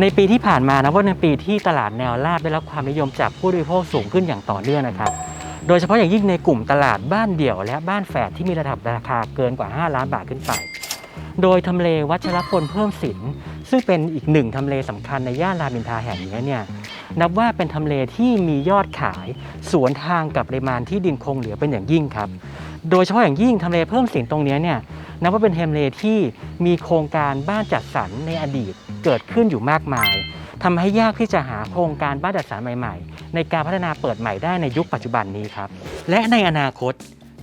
ในปีที่ผ่านมานะว่าเป็นปีที่ตลาดแนวราบได้รับความนิยมจากผู้บริโภคสูงขึ้นอย่างต่อเนื่องนะครับ โดยเฉพาะอย่างยิ่งในกลุ่มตลาดบ้านเดี่ยว และบ้านแฝดที่มีระดับราคาเกินกว่า 5 ล้านบาทขึ้นไป โดยทำเลวัชรพลเพิ่มสินซึ่งเป็นอีกหนึ่งทำเลสำคัญในย่านรามอินทราแห่งนี้เนี่ยนับว่าเป็นทำเลที่มียอดขายสวนทางกับปริมาณที่ดินคงเหลือเป็นอย่างยิ่งครับ โดยเฉพาะอย่างยิ่งทำเลเพิ่มสินตรงนี้เนี่ย นับว่าเป็นทำเลที่มีโครงการบ้านจัดสรรในอดีตเกิดขึ้นอยู่มากมายทำให้ยากที่จะหาโครงการบ้านจัดสรรใหม่ๆ ในการพัฒนาเปิดใหม่ได้ในยุคปัจจุบันนี้ครับ และในอนาคต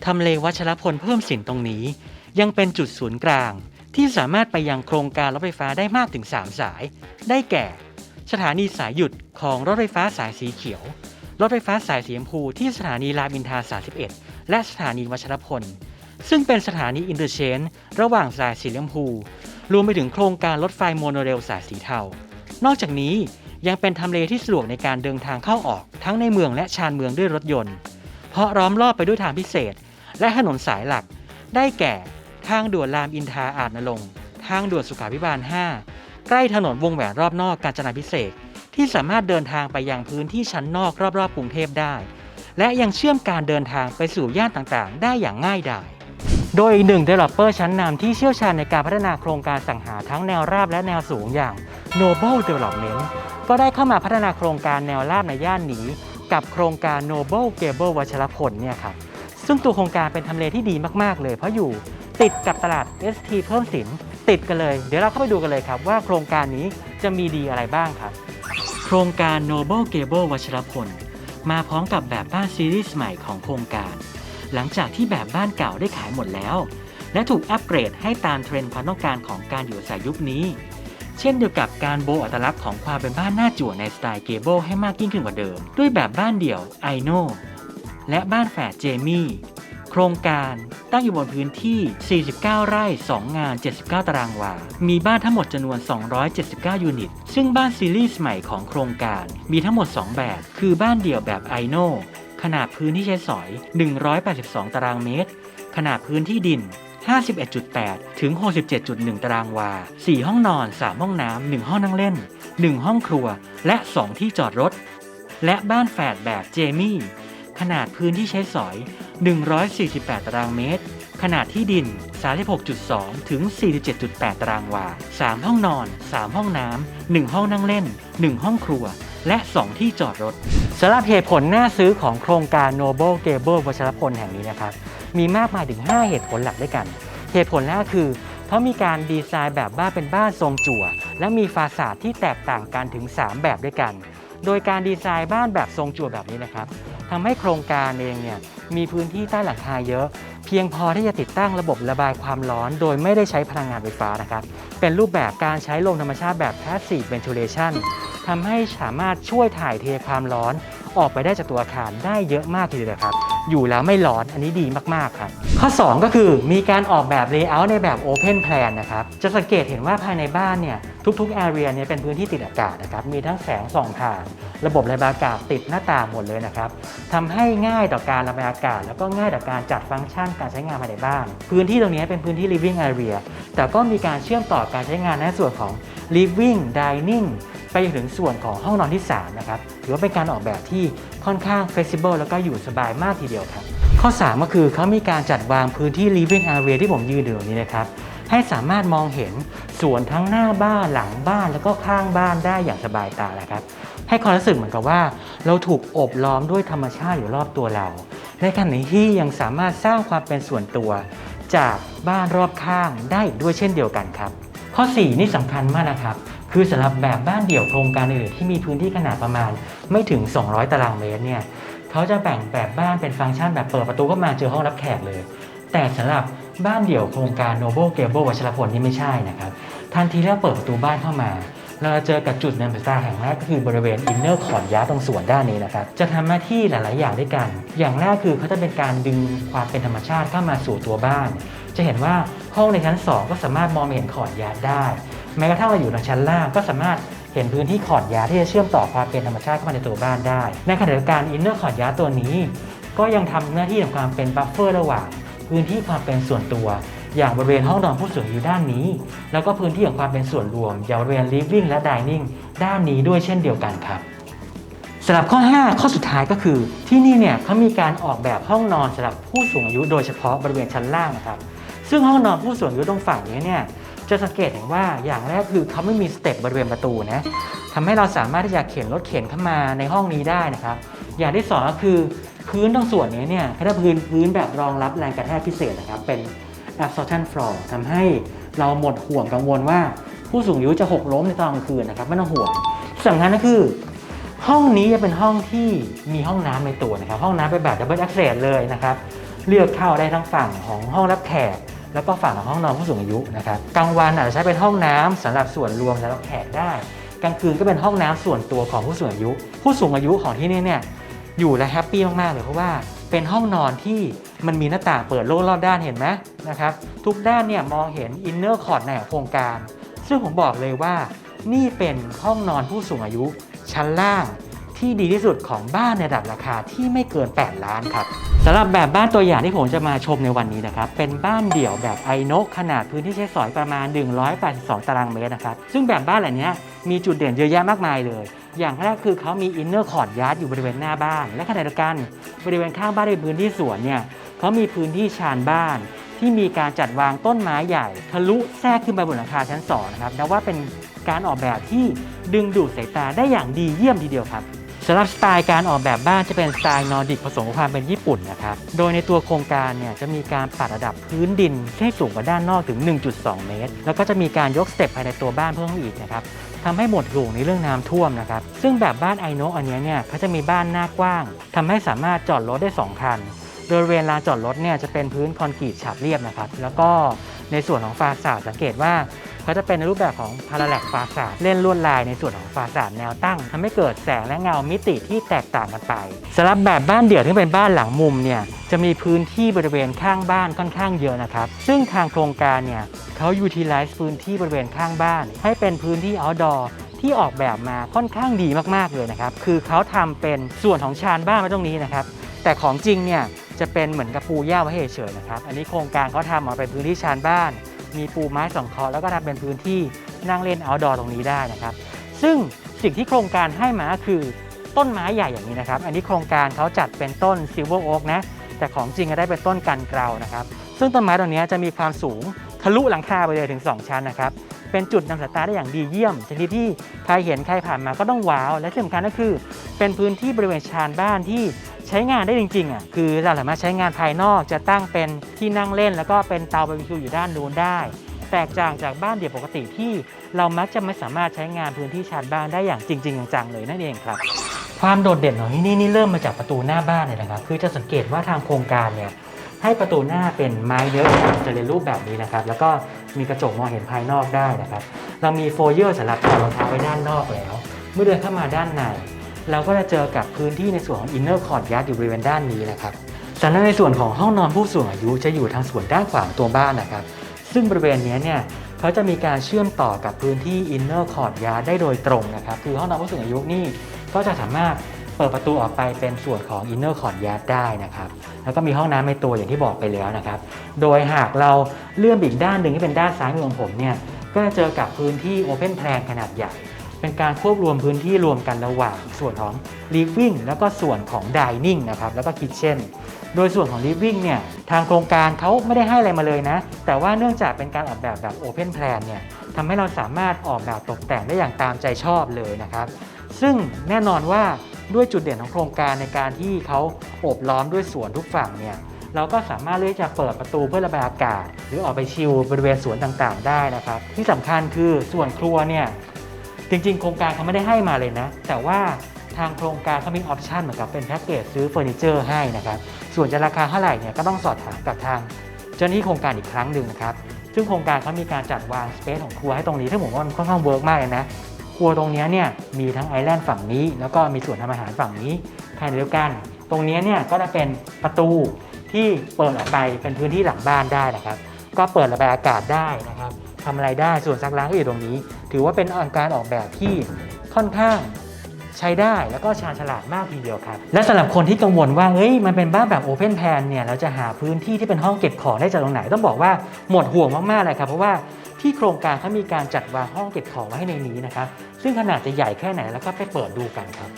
ทำเลวัชรพลเพิ่มสินตรงนี้ ยังเป็นจุดศูนย์กลาง ที่สามารถไปยังโครงการรถไฟฟ้าได้มากถึง 3 สาย ได้แก่ สถานีสายหยุดของรถไฟฟ้าสายสีเขียว รถไฟฟ้าสายสีชมพูที่สถานีรามอินทรา31 และสถานีวัชรพล ซึ่งเป็นสถานีอินเตอร์เชนระหว่างสายสีชมพูรวมไปถึงโครงการรถไฟโมโนเรลสายสีเทา นอกจากนี้ยังเป็นทำเลที่สะดวกในการเดินทางเข้าออกทั้งในเมืองและชานเมืองด้วยรถยนต์ เพราะล้อมรอบไปด้วยทางพิเศษ และถนนสายหลัก ได้แก่ทางด่วนรามอินทราอาจนรงทางด่วนสุขาพิบาล 5 ใกล้ถนนวงแหวนรอบนอกกาญจนาพิเศษที่สามารถเดินทางไปยังพื้นที่ชั้นนอกรอบๆกรุงเทพได้ และยังเชื่อมการเดินทางไปสู่ย่านต่างๆ ได้อย่างง่ายดาย โดยอีกหนึ่ง developer ชั้นนำที่เชี่ยวชาญในการพัฒนาโครงการสังหาทั้งแนวราบและแนวสูงอย่าง Noble Development ก็ได้เข้ามาพัฒนาโครงการแนวราบในย่านนี้ กับโครงการ Noble Gable วัชรพลเนี่ยครับซึ่งตัวโครงการเป็นทำเลที่ดีมาก ๆ เลยเพราะอยู่ติดกับตลาด ST เพิ่มสินติดกันเลย เดี๋ยวเราเข้าไปดูกันเลยครับว่าโครงการนี้จะมีดีอะไรบ้างครับ โครงการ Noble Gable วัชรพล มาพร้อมกับแบบบ้านซีรีส์ใหม่ของโครงการ หลังจากที่แบบบ้านเก่าได้ขายหมดแล้ว และถูกอัปเกรดให้ตามเทรนด์ความต้องการของการอยู่อาศัยยุคนี้ เช่นเดียวกับการโบอัตลักษณ์ของความเป็นบ้านหน้าจั่วในสไตล์เกเบิลให้มากยิ่งขึ้นกว่าเดิม ด้วยแบบบ้านเดี่ยวไอโนและบ้านแฝดเจมี่โครงการตั้งอยู่บนพื้นที่ 49 ไร่ 2 งาน 79 ตารางวา มีบ้านทั้งหมดจำนวน 279 ยูนิต ซึ่งบ้านซีรีส์ใหม่ของโครงการมีทั้งหมด 2 แบบ คือบ้านเดี่ยวแบบไอโน ขนาดพื้นที่ใช้สอย 182 ตารางเมตร ขนาดพื้นที่ดิน 51.8 ถึง 67.1 ตารางวา 4 ห้องนอน 3 ห้องน้ำ 1 ห้องนั่งเล่น 1 ห้องครัว และ 2 ที่จอดรถ และบ้านแฝดแบบเจมี่ ขนาดพื้นที่ใช้สอย 148 ตารางเมตร ขนาดที่ดิน 36.2 ถึง 47.8 ตารางวา 3 ห้องนอน 3 ห้องน้ำ 1 ห้องนั่งเล่น 1 ห้องครัว และ 2 ที่จอดรถ สำหรับเหตุผลน่าซื้อของโครงการ Noble Gable วัชรพลแห่งนี้นะครับ มีมากมายถึง 5 เหตุผลหลักด้วยกัน เหตุผลแรกคือ เพราะมีการดีไซน์แบบบ้านเป็นบ้านทรงจั่ว และมีฟาสาดที่แตกต่างกันถึง 3 แบบด้วยกัน โดยการดีไซน์บ้านแบบทรงจั่วแบบนี้นะครับทำให้โครงการเองเนี่ยมีพื้นที่ใต้หลังคาเยอะ เพียงพอที่จะติดตั้งระบบระบายความร้อน โดยไม่ได้ใช้พลังงานไฟฟ้านะครับเป็นรูปแบบการใช้ลมธรรมชาติแบบ passive ventilation ทำให้สามารถช่วยถ่ายเทความร้อน ออกไปได้จากตัวอาคารได้เยอะมากทีเดียวครับ อยู่แล้วไม่ร้อนอันนี้ดีมากๆครับ ข้อ 2 ก็คือมีการออกแบบ layout ในแบบ open plan นะครับ จะสังเกตเห็นว่าภายในบ้านเนี่ยทุกๆ area เนี่ยเป็นพื้นที่ติดอากาศนะครับ มีทั้งแสงส่องผ่าน ระบบระบายอากาศติดหน้าต่างหมดเลยนะครับทำให้ง่ายต่อการระบายอากาศ แล้วก็ง่ายต่อการจัดฟังก์ชันการใช้งานภายในบ้าน พื้นที่ตรงนี้เป็นพื้นที่ living area แต่ก็มีการเชื่อมต่อการใช้งานในส่วนของ living dining ไปจนถึงส่วนของห้องนอนที่ 3 นะครับ ถือว่าเป็นการออกแบบที่ค่อนข้าง flexible แล้วก็อยู่สบายมากทีเดียวครับ ข้อ 3 ก็คือเขามีการจัดวางพื้นที่ living area ที่ผมยืนอยู่ตรงนี้นะครับ ให้สามารถมองเห็นสวนทั้งหน้าบ้านหลังบ้านแล้วก็ข้างบ้านได้อย่างสบายตานะครับ ให้ความรู้สึกเหมือนกับว่า เราถูกอบล้อมด้วยธรรมชาติอยู่รอบตัวเรา ในขณะที่ยังสามารถสร้างความเป็นส่วนตัว จากบ้านรอบข้างได้อีกด้วยเช่นเดียวกันครับ ข้อ 4 นี่สำคัญมากนะครับ คือสำหรับแบบบ้านเดี่ยวโครงการอื่นที่มีพื้นที่ขนาดประมาณไม่ถึง 200 ตารางเมตรเนี่ยเขาจะแบ่งแบบบ้านเป็นฟังก์ชันแบบเปิดประตูก็มาเจอห้องรับแขกเลย แต่สำหรับบ้านเดี่ยวโครงการ Noble Gable วัชรพลนี่ไม่ใช่นะครับทันทีที่เราเปิดประตูบ้านเข้ามา เราจะเจอกับจุดในสายตาแห่งแรกก็คือบริเวณอินเนอร์คอร์ดยาตรงส่วนด้านนี้นะครับจะทำหน้าที่หลาย ๆ อย่างด้วยกัน อย่างแรกคือเขาจะเป็นการดึงความเป็นธรรมชาติเข้ามาสู่ตัวบ้าน จะเห็นว่าห้องในชั้น 2 ก็สามารถมองเห็นคอร์ดยาได้ แม้กระทั่งเราอยู่ในชั้นล่างก็สามารถเห็นพื้นที่คอดยาที่จะเชื่อมต่อความเป็นธรรมชาติเข้ามาในตัวบ้านได้ ในขณะเดียวกันอินเนอร์คอดยาตัวนี้ ก็ยังทำหน้าที่ของความเป็นบัฟเฟอร์ระหว่างพื้นที่ความเป็นส่วนตัว อย่างบริเวณห้องนอนผู้สูงอายุด้านนี้ แล้วก็พื้นที่ของความเป็นส่วนรวม อย่างบริเวณ living และ dining ด้านนี้ด้วยเช่นเดียวกันครับสำหรับข้อ 5 ข้อสุดท้ายก็คือ ที่นี่เนี่ยเขามีการออกแบบห้องนอนสำหรับผู้สูงอายุ โดยเฉพาะบริเวณชั้นล่างนะครับซึ่งห้องนอนผู้สูงอายุตรงฝั่งนี้เนี่ย จะสังเกตเห็นว่าอย่างแรกคือเขาไม่มีสเต็ปบริเวณประตูนะทำให้เราสามารถที่จะเข็นรถเข็นเข้ามาในห้องนี้ได้นะครับ อย่างที่สองก็คือพื้นตรงส่วนนี้เนี่ยเขาพื้นพื้นแบบรองรับแรงกระแทกพิเศษนะครับเป็น absorption floor ทำให้เราหมดห่วงกังวลว่าผู้สูงอายุจะหกล้มในตอนกลางคืนนะครับไม่ต้องห่วงสำคัญก็คือ ห้องนี้จะเป็นห้องที่มีห้องน้ำในตัวนะครับ ห้องน้ำเป็นแบบ double access เลยนะครับ เลือกเข้าได้ทั้งฝั่งของห้องรับแขก แล้วก็ฝั่งของห้องนอนผู้สูงอายุนะครับกลางวันอาจจะใช้เป็นห้องน้ำสำหรับส่วนรวมสำหรับแขกได้ กลางคืนก็เป็นห้องน้ำส่วนตัวของผู้สูงอายุ ผู้สูงอายุของที่นี่เนี่ยอยู่และแฮปปี้มากๆเลยเพราะว่าเป็นห้องนอนที่มันมีหน้าต่างเปิดโล่งรอบด้านเห็นไหมนะครับทุกด้านเนี่ยมองเห็นอินเนอร์คอร์ดในของโครงการ ซึ่งผมบอกเลยว่า นี่เป็นห้องนอนผู้สูงอายุชั้นล่าง ที่ดีที่สุดของบ้านในระดับราคาที่ไม่เกิน 8 ล้านครับสำหรับแบบบ้านตัวอย่างที่ผมจะมาชมในวันนี้นะครับ เป็นบ้านเดี่ยวแบบไอโนกขนาดพื้นที่ใช้สอยประมาณ 182 ตารางเมตรนะครับ ซึ่งแบบบ้านหลังนี้มีจุดเด่นเยอะแยะมากมายเลย อย่างแรกคือเขามีอินเนอร์คอร์ดยาร์ดอยู่บริเวณหน้าบ้าน และขณะเดียวกันบริเวณข้างบ้านในพื้นที่สวนเนี่ยเขามีพื้นที่ชานบ้านที่มีการจัดวางต้นไม้ใหญ่ ทะลุแทรกขึ้นไปบนหลังคาชั้นสองนะครับนับว่าเป็นการออกแบบที่ดึงดูดสายตาได้อย่างดีเยี่ยมทีเดียวครับ สำหรับสไตล์การออกแบบบ้านจะเป็นสไตล์นอร์ดิกผสมกับความเป็นญี่ปุ่นนะครับ โดยในตัวโครงการเนี่ยจะมีการปรับระดับพื้นดินให้สูงกว่าด้านนอกถึง 1.2 เมตร แล้วก็จะมีการยกสเต็ปภายในตัวบ้านเพิ่มขึ้นอีกนะครับทำให้หมดห่วงในเรื่องน้ำท่วมนะครับ ซึ่งแบบบ้านไอโนอันนี้เนี่ยเขาจะมีบ้านหน้ากว้างทำให้สามารถจอดรถได้ 2 คัน โดยบริเวณลานจอดรถเนี่ยจะเป็นพื้นคอนกรีตฉาบเรียบนะครับ แล้วก็ในส่วนของฟาสาดสังเกตว่า เขาจะเป็นในรูปแบบของพาราแลกฟาสาดเล่นลวดลายในส่วนของฟาสาดแนวตั้งทำให้เกิดแสงและเงามิติที่แตกต่างกันไปสำหรับแบบบ้านเดี่ยวที่เป็นบ้านหลังมุมเนี่ยจะมีพื้นที่บริเวณข้างบ้านค่อนข้างเยอะนะครับ ซึ่งทางโครงการเนี่ยเขา utilize พื้นที่บริเวณข้างบ้าน ให้เป็นพื้นที่ outdoor ที่ออกแบบมาค่อนข้างดีมากๆเลยนะครับ คือเขาทำเป็นส่วนของชานบ้านไว้ตรงนี้นะครับ แต่ของจริงเนี่ยจะเป็นเหมือนกับปูหญ้าไว้เฉยๆนะครับ อันนี้โครงการเขาทำมาเป็นพื้นที่ชานบ้าน มีปูไม้สองคอแล้วก็ทำเป็นพื้นที่นั่งเล่นเอ้าดร์ตรงนี้ได้นะครับ ซึ่งสิ่งที่โครงการให้มาคือต้นไม้ใหญ่อย่างนี้นะครับ อันนี้โครงการเขาจัดเป็นต้นซิลเวอร์โอ๊กนะ แต่ของจริงก็ได้เป็นต้นกันเกลานะครับ ซึ่งต้นไม้ตัวนี้จะมีความสูงทะลุหลังคาไปเลยถึง 2 ชั้นนะครับ เป็นจุดนำสายตาได้อย่างดีเยี่ยมชนิดที่ใครเห็นใครผ่านมาก็ต้องว้าว และที่สำคัญก็คือ เป็นพื้นที่บริเวณชานบ้านที่ใช้งานได้จริงๆอะคือเราสามารถใช้งานภายนอกจะตั้งเป็นที่นั่งเล่น แล้วก็เป็นเตาบาร์บีคิวอยู่ด้านนู้นได้ แตกต่างจากบ้านเดี่ยวปกติที่เรามักจะไม่สามารถใช้งานพื้นที่ชานบ้านได้อย่างจริง ๆ จังๆเลยนั่นเองครับ ความโดดเด่นของที่นี่นี่เริ่มมาจากประตูหน้าบ้านเลยนะครับคือจะสังเกตว่าทางโครงการเนี่ย ให้ประตูหน้าเป็นไม้เนื้อจะเรียนรูปแบบนี้นะครับ แล้วก็มีกระจกมองเห็นภายนอกได้นะครับ เรามีโฟเยอร์สำหรับถอดรองเท้าไว้ด้านนอกแล้ว เมื่อเดินเข้ามาด้านใน เราก็จะเจอกับพื้นที่ในส่วนของอินเนอร์คอร์ดยัดอยู่บริเวณด้านนี้นะครับสำหรับในส่วนของห้องนอนผู้สูงอายุจะอยู่ทางส่วนด้านขวาของตัวบ้านนะครับ ซึ่งบริเวณนี้เนี่ยเขาจะมีการเชื่อมต่อกับพื้นที่อินเนอร์คอร์ดยาได้โดยตรงนะครับ คือห้องนอนผู้สูงอายุนี่ก็จะสามารถ เปิดประตูออกไปเป็นส่วนของอินเนอร์คอร์ดยาได้นะครับ แล้วก็มีห้องน้ำในตัวอย่างที่บอกไปแล้วนะครับ โดยหากเราเลื่อนไปอีกด้านหนึ่งที่เป็นด้านซ้ายมือของผมเนี่ย ก็จะเจอกับพื้นที่โอเพนแพลนขนาดใหญ่ เป็นการควบรวมพื้นที่รวมกันระหว่างส่วนของ living แล้วก็ส่วนของ dining นะครับ แล้วก็ kitchen โดยส่วนของ living เนี่ย ทางโครงการเขาไม่ได้ให้อะไรมาเลยนะ แต่ว่าเนื่องจากเป็นการออกแบบแบบ open plan เนี่ยทำให้เราสามารถออกแบบตกแต่งได้อย่างตามใจชอบเลยนะครับ ซึ่งแน่นอนว่าด้วยจุดเด่นของโครงการในการที่เขาโอบล้อมด้วยสวนทุกฝั่งเนี่ยเราก็สามารถเลือกจะเปิดประตูเพื่อระบายอากาศ หรือออกไปชิลบริเวณสวนต่างๆ ได้นะครับ ที่สำคัญคือส่วนครัวเนี่ยจริงๆ โครงการเขาไม่ได้ให้มาเลยนะ แต่ว่าทางโครงการเขามีออปชันเหมือนกับเป็นแพ็กเกจซื้อเฟอร์นิเจอร์ให้นะครับส่วนจะราคาเท่าไหร่เนี่ยก็ต้องสอบถามกับทางเจ้าหน้าที่โครงการอีกครั้งหนึ่งนะครับซึ่งโครงการเขามีการจัดวางสเปซของครัวให้ตรงนี้ที่งผมว่ามันค่อนข้างเวิร์กมากเลยนะ ครัวตรงนี้เนี่ยมีทั้งไอแลนด์ฝั่งนี้ แล้วก็มีส่วนทำอาหารฝั่งนี้ขณะเดียวกัน ตรงนี้เนี่ยก็จะเป็นประตูที่เปิดออกไปเป็นพื้นที่หลังบ้านได้นะครับ ก็เปิดระบายอากาศได้นะครับทำอะไรได้ส่วนซักล้างก็อยู่ตรงนี้ ถือว่าเป็นการออกแบบที่ค่อนข้างใช้ได้แล้วก็ชาญฉลาดมากทีเดียวครับ และสำหรับคนที่กังวลว่าเฮ้ยมันเป็นบ้านแบบโอเพนแพนเนี่ยเราจะหาพื้นที่ที่เป็นห้องเก็บของได้จากตรงไหนต้องบอกว่าหมดห่วงมากๆเลยครับเพราะว่าที่โครงการเขามีการจัดวางห้องเก็บของไว้ให้ในนี้นะครับ ซึ่งขนาดจะใหญ่แค่ไหนแล้วก็ไปเปิดดูกันครับ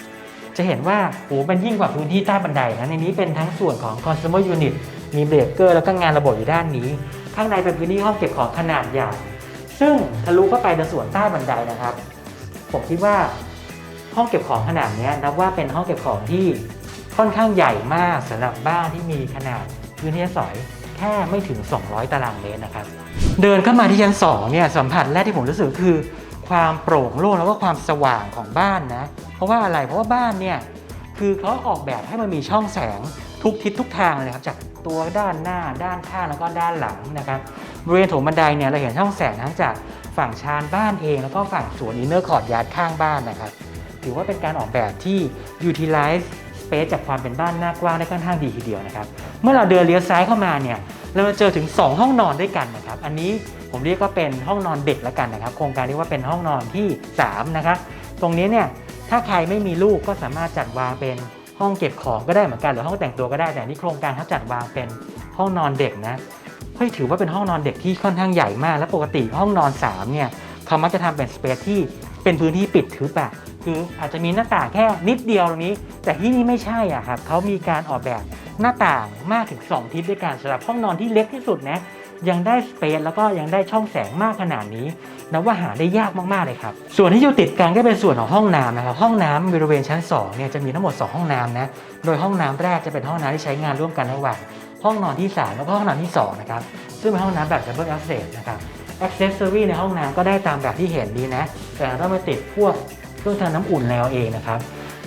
จะเห็นว่าโอ้เป็นยิ่งกว่าพื้นที่ใต้บันไดนะในนี้เป็นทั้งส่วนของ consumer unit มีเบรกเกอร์แล้วก็งานระบบอยู่ด้านนี้ ข้างในเป็นพื้นที่ห้องเก็บของขนาดใหญ่ซึ่งทะลุเข้าไปในส่วนใต้บันไดนะครับ ผมคิดว่าห้องเก็บของขนาดนี้นับว่าเป็นห้องเก็บของที่ค่อนข้างใหญ่มากสำหรับบ้านที่มีขนาดพื้นที่สอยแค่ไม่ถึง 200 ตารางเมตรนะครับ เดินเข้ามาที่ชั้น2เนี่ยสัมผัสแรกที่ผมรู้สึกคือ ความโปร่งโล่งแล้วก็ความสว่างของบ้านนะ เพราะว่าอะไรเพราะว่าบ้านเนี่ยคือเขาออกแบบให้มันมีช่องแสงทุกทิศทุกทางเลยครับจากตัวด้านหน้าด้านข้างแล้วก็ด้านหลังนะครับบริเวณโถงบันไดเนี่ยเราเห็นช่องแสงทั้งจากฝั่งชานบ้านเองแล้วก็ฝั่งสวนอินเนอร์คอร์ดยาร์ดข้างบ้านนะครับถือว่าเป็นการออกแบบที่ utilize space จากความเป็นบ้านหน้ากว้างได้ค่อนข้างดีทีเดียวนะครับ เมื่อเราเดินเลี้ยวซ้ายเข้ามาเนี่ยเราจะเจอถึง 2 ห้องนอนด้วยกันนะครับ อันนี้ ผมเรียกว่าเป็นห้องนอนเด็กแล้วกันนะครับโครงการเรียกว่าเป็นห้องนอนที่3นะครับตรงนี้เนี่ยถ้าใครไม่มีลูกก็สามารถจัดวางเป็นห้องเก็บของก็ได้เหมือนกันหรือห้องแต่งตัวก็ได้แต่นี่โครงการเขาจัดวางเป็นห้องนอนเด็กนะเฮ้ยถือว่าเป็นห้องนอนเด็กที่ค่อนข้างใหญ่มาก และปกติห้องนอน3เนี่ยเขามักจะทำเป็นสเปซที่เป็นพื้นที่ปิดทึบอะคืออาจจะมีหน้าต่างแค่นิดเดียวตรงนี้ แต่ที่นี่ไม่ใช่อะครับเขามีการออกแบบหน้าต่างมากถึง 2 ทิศด้วยกันสำหรับห้องนอนที่เล็กที่สุดนะ ยังได้สเปซแล้วก็ยังได้ช่องแสงมากขนาดนี้นับว่าหาได้ยากมากๆเลยครับ ส่วนที่อยู่ติดกันก็เป็นส่วนของห้องน้ำนะครับ ห้องน้ำบริเวณชั้น2เนี่ยจะมีทั้งหมด 2 ห้องน้ำนะ โดยห้องน้ำแรกจะเป็นห้องน้ำที่ใช้งานร่วมกันระหว่างห้องนอนที่ 3 แล้วก็ห้องนอนที่2นะครับ ซึ่งเป็นห้องน้ำแบบ double access นะครับ accessory ในห้องน้ำก็ได้ตามแบบที่เห็นดีนะ แต่ต้องมาติดพวกเครื่องทำน้ำอุ่นแล้วเองนะครับ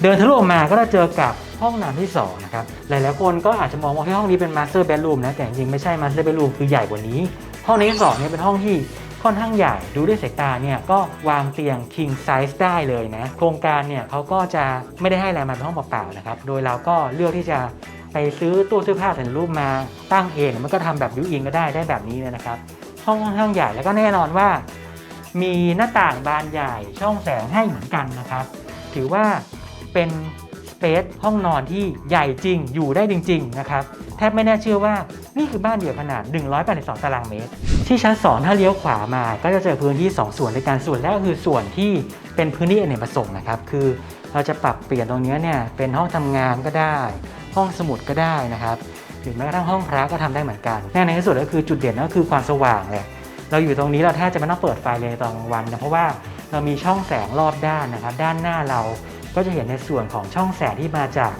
เดินทะลุออกมาก็จะเจอกับ ห้องน้ำที่2นะครับหลายๆคนก็อาจจะมองว่าที่ห้องนี้เป็น master bedroom นะแต่จริงๆไม่ใช่ master bedroom คือใหญ่กว่านี้ ห้องนี้สองเนี่ยเป็นห้องที่ค่อนข้างใหญ่ดูด้วยสายตาเนี่ยก็วางเตียง king size ได้เลยนะ โครงการเนี่ยเขาก็จะไม่ได้ให้อะไรมาเป็นห้องเปล่าๆนะครับ โดยเราก็เลือกที่จะไปซื้อตู้เสื้อผ้าสำเร็จรูปมาตั้งเองมันก็ทำแบบบิวอินก็ได้ได้แบบนี้เลยนะครับ ห้องค่อนข้างใหญ่แล้วก็แน่นอนว่า มีหน้าต่างบานใหญ่ช่องแสงให้เหมือนกันนะครับ ถือว่าเป็น ซห้องนอนที่ใหญ่จริงอยู่ได้จริง ๆ นะครับ แทบไม่น่าเชื่อว่านี่คือบ้านเดี่ยวขนาด 182 ตารางเมตร ที่ชั้น 2 ถ้าเลี้ยวขวามา ก็จะเจอพื้นที่ 2 ส่วนในการส่วนแรกคือส่วนที่เป็นพื้นที่อเนกประสงค์นะครับ คือเราจะปรับเปลี่ยนตรงนี้เนี่ยเป็นห้องทำงานก็ได้ ห้องสมุดก็ได้นะครับหรือแม้กระทั่งห้องพระก็ทำได้เหมือนกันแน่ในที่สุดก็คือจุดเด่นก็คือความสว่างแหละเราอยู่ตรงนี้เราแทบจะไม่ต้องเปิดไฟเลยตอนกลางวันนะเพราะว่าเรามีช่องแสงรอบด้านนะครับ ด้านหน้าเรา ก็จะเห็นในส่วนของช่องแสงที่มาจาก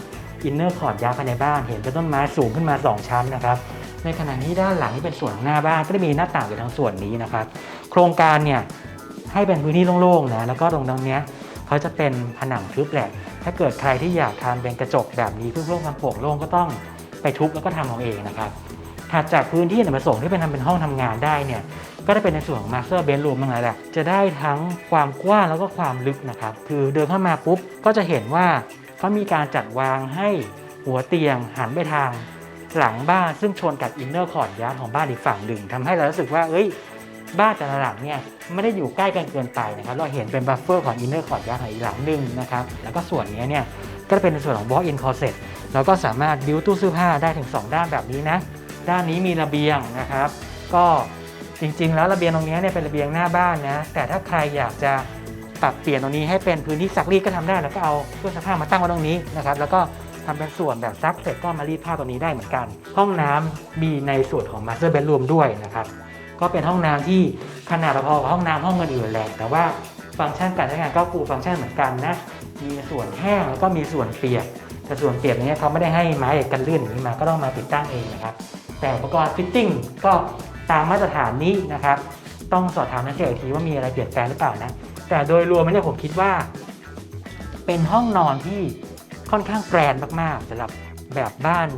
อินเนอร์คอร์ดยาภายในบ้าน เห็นเป็นต้นไม้สูงขึ้นมา 2 ชั้นนะครับ ในขณะที่ด้านหลังที่เป็นส่วนหน้าบ้านก็จะมีหน้าต่างอยู่ทั้งส่วนนี้นะครับ โครงการเนี่ยให้เป็นพื้นที่โล่งๆนะแล้วก็ตรงตรงเนี้ยเขาจะเป็นผนังทึบแหละถ้าเกิดใครที่อยากทำเป็นกระจกแบบนี้เพื่อเพิ่มความโปร่งโล่งก็ต้องไปทุบแล้วก็ทำเอาเองนะครับถัดจากพื้นที่อเนกประสงค์ที่เป็นทำเป็นห้องทำงานได้เนี่ย ก็ได้เป็นในส่วนของ master bedroom นั้นแหละ จะได้ทั้งความกว้างแล้วก็ความลึกนะครับ คือเดินเข้ามาปุ๊บ ก็จะเห็นว่าเขามีการจัดวางให้หัวเตียงหันไปทางหลังบ้านซึ่งชนกับอินเนอร์คอร์ดยาร์ดของบ้านอีกฝั่งหนึ่งทำให้เรารู้สึกว่าเอ้ย บ้านแต่ละหลังเนี่ยไม่ได้อยู่ใกล้กันเกินไปนะครับเราเห็นเป็นบัฟเฟอร์ของอินเนอร์คอร์ดยาร์ดของอีกหลังหนึ่งนะครับแล้วก็ส่วนนี้เนี่ยก็จะเป็นส่วนของ walk in closet เราก็สามารถบิวตู้เสื้อผ้าได้ถึง 2 ด้านแบบนี้นะด้านนี้มีระเบียงนะครับ ก็ จริงๆ แล้วระเบียงตรงนี้เนี่ยเป็นระเบียงหน้าบ้านนะ แต่ถ้าใครอยากจะปรับเปลี่ยนตรงนี้ให้เป็นพื้นที่ซักรีดก็ทำได้แล้วก็เอาเครื่องซักผ้ามาตั้งไว้ตรงนี้นะครับแล้วก็ทำเป็นส่วนแบบซักเสร็จก็มารีดผ้าตัวนี้ได้เหมือนกัน ห้องน้ำมีในส่วนของ Master Bedroom ด้วยนะครับก็เป็นห้องน้ำที่ขนาดพอกับห้องน้ำห้องอื่นๆแหละแต่ว่าฟังก์ชันการใช้งานก็ฟูลฟังก์ชันเหมือนกันนะมีส่วนแห้งแล้วก็มีส่วนเปียกแต่ส่วนเปียกเนี้เขาไม่ได้ให้ไม้กันลื่นอย่างนี้มาก็ต้องมาติดตั้งเองนะครับแต่อุปกรณ์ฟิตติ้งก็ ตามมาตรฐานนี้นะครับ ต้องสอบถามนักเสียอีกทีว่ามีอะไรเปลี่ยนแปลงหรือเปล่านะ แต่โดยรวมเนี่ยผมคิดว่า เป็นห้องนอนที่ค่อนข้างแกรนมากๆสำหรับแบบบ้าน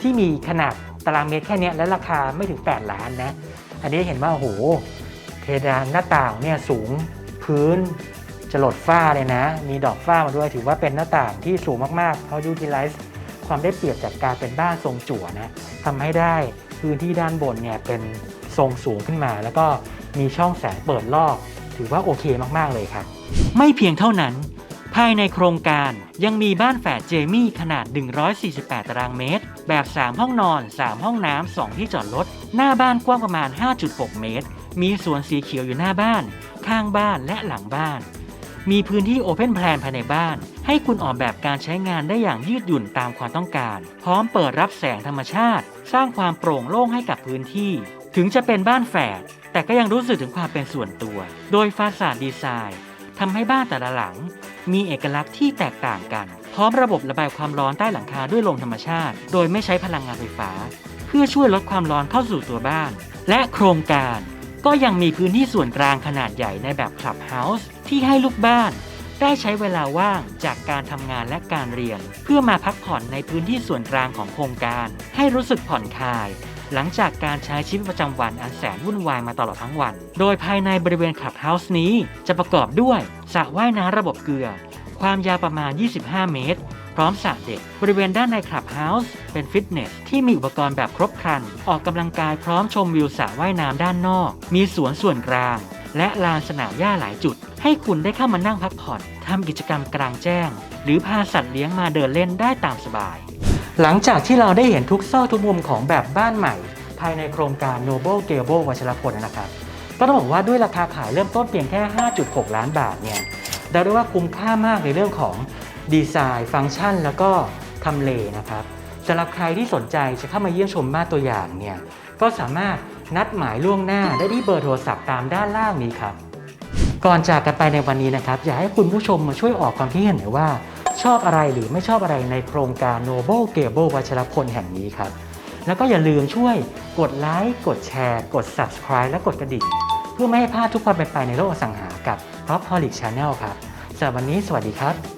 ที่มีขนาดตารางเมตรแค่นี้และราคาไม่ถึง 8 ล้านนะ อันนี้เห็นว่าโอ้โหเพดานหน้าต่างเนี่ยสูงพื้นจะหลดฝ้าเลยนะ มีดอกฝ้ามาด้วยถือว่าเป็นหน้าต่างที่สูงมากๆเขา utilize ความได้เปรียบจากการเป็นบ้านทรงจั่วนะทำให้ได้ พื้นที่ด้านบนเนี่ยเป็นทรงสูงขึ้นมา แล้วก็มีช่องแสงเปิดรอบถือว่าโอเคมากๆเลยครับ ไม่เพียงเท่านั้น ภายในโครงการยังมีบ้านแฝดเจมี่ขนาด 148 ตารางเมตร แบบ 3 ห้องนอน 3 ห้องน้ำ 2 ที่จอดรถ หน้าบ้านกว้างประมาณ 5.6 เมตร มีสวนสีเขียวอยู่หน้าบ้าน ข้างบ้านและหลังบ้าน มีพื้นที่โอเพนแพลนภายในบ้าน ให้คุณออกแบบการใช้งานได้อย่างยืดหยุ่นตามความต้องการ พร้อมเปิดรับแสงธรรมชาติ สร้างความโปร่งโล่งให้กับพื้นที่ ถึงจะเป็นบ้านแฝดแต่ก็ยังรู้สึกถึงความเป็นส่วนตัว โดยฟาสาดดีไซน์ทำให้บ้านแต่ละหลัง มีเอกลักษณ์ที่แตกต่างกัน พร้อมระบบระบายความร้อนใต้หลังคาด้วยลมธรรมชาติ โดยไม่ใช้พลังงานไฟฟ้า เพื่อช่วยลดความร้อนเข้าสู่ตัวบ้าน และโครงการ ก็ยังมีพื้นที่ส่วนกลางขนาดใหญ่ในแบบคลับเฮาส์ที่ให้ลูกบ้านได้ใช้เวลาว่างจากการทำงานและการเรียน เพื่อมาพักผ่อนในพื้นที่ส่วนกลางของโครงการ ให้รู้สึกผ่อนคลาย หลังจากการใช้ชีวิตประจำวันอันแสนวุ่นวายมาตลอดทั้งวัน โดยภายในบริเวณคลับเฮาส์นี้จะประกอบด้วยสระว่ายน้ำระบบเกลือ ความยาวประมาณ 25 เมตร ร้อมสระเด็ก บริเวณด้านในคลับเฮาส์เป็นฟิตเนส ที่มีอุปกรณ์แบบครบครัน ออกกำลังกายพร้อมชมวิวสระว่ายน้ำด้านนอก มีสวนส่วนกลาง และลานสนามหญ้าหลายจุด ให้คุณได้เข้ามานั่งพักผ่อนทำกิจกรรมกลางแจ้ง หรือพาสัตว์เลี้ยงมาเดินเล่นได้ตามสบาย หลังจากที่เราได้เห็นทุกซอกทุกมุมของแบบบ้านใหม่ ภายในโครงการ Noble g a b l e วัชรพลนะครับก็ต้องบอกว่าด้วยราคาขายเริ่มต้นเพียงแค่ 5.6 ล้านบาทเนี่ยเราได้ว่าคุ้มค่ามากในเรื่องของ ดีไซน์ฟังก์ชัน แล้วก็ทำเลนะครับสำหรับใครที่สนใจจะเข้ามาเยี่ยมชมบ้านตัวอย่างเนี่ยก็สามารถนัดหมายล่วงหน้าได้ที่เบอร์โทรศัพท์ตามด้านล่างนี้ครับ ก่อนจากกันไปในวันนี้นะครับ อยากให้คุณผู้ชมมาช่วยออกความคิดเห็นหน่อยว่า ชอบอะไรหรือไม่ชอบอะไรในโครงการ Noble g a b l e วัชรพลแห่งนี้ครับ แล้วก็อย่าลืมช่วยกดไลค์กดแชร์ กด Subscribe และกดกระดิ่งเพื่อไม่ให้พลาดทุกความเป็นไปในโลกอสังหากับ Top Holic Channel ครับสำหรับวันนี้สวัสดีครับ